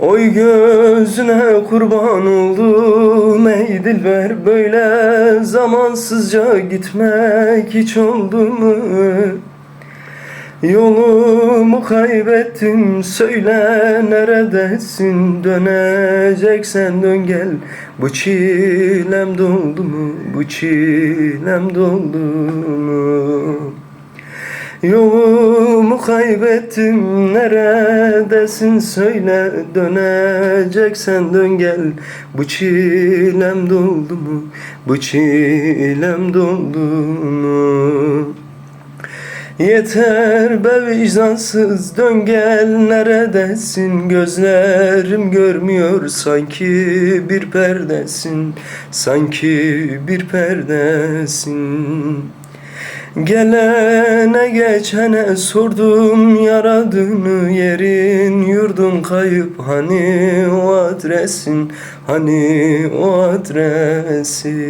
Oy gözüne kurban oldum ey dilber böyle zamansızca gitmek hiç oldu mu? Yolumu kaybettim söyle neredesin? Döneceksen dön gel. Bu çilem doldu mu? Bu çilem doldu mu? Yolumu kaybettim neredesin söyle döneceksen dön gel. Bu çilem doldu mu? Bu çilem doldu mu? Yeter be vicdansız dön gel. Neredesin? Gözlerim görmüyor sanki bir perdesin Sanki bir perdesin Gelene geçene sordum yaradığını yerin yurdun kayıp hani o adresin hani o adresin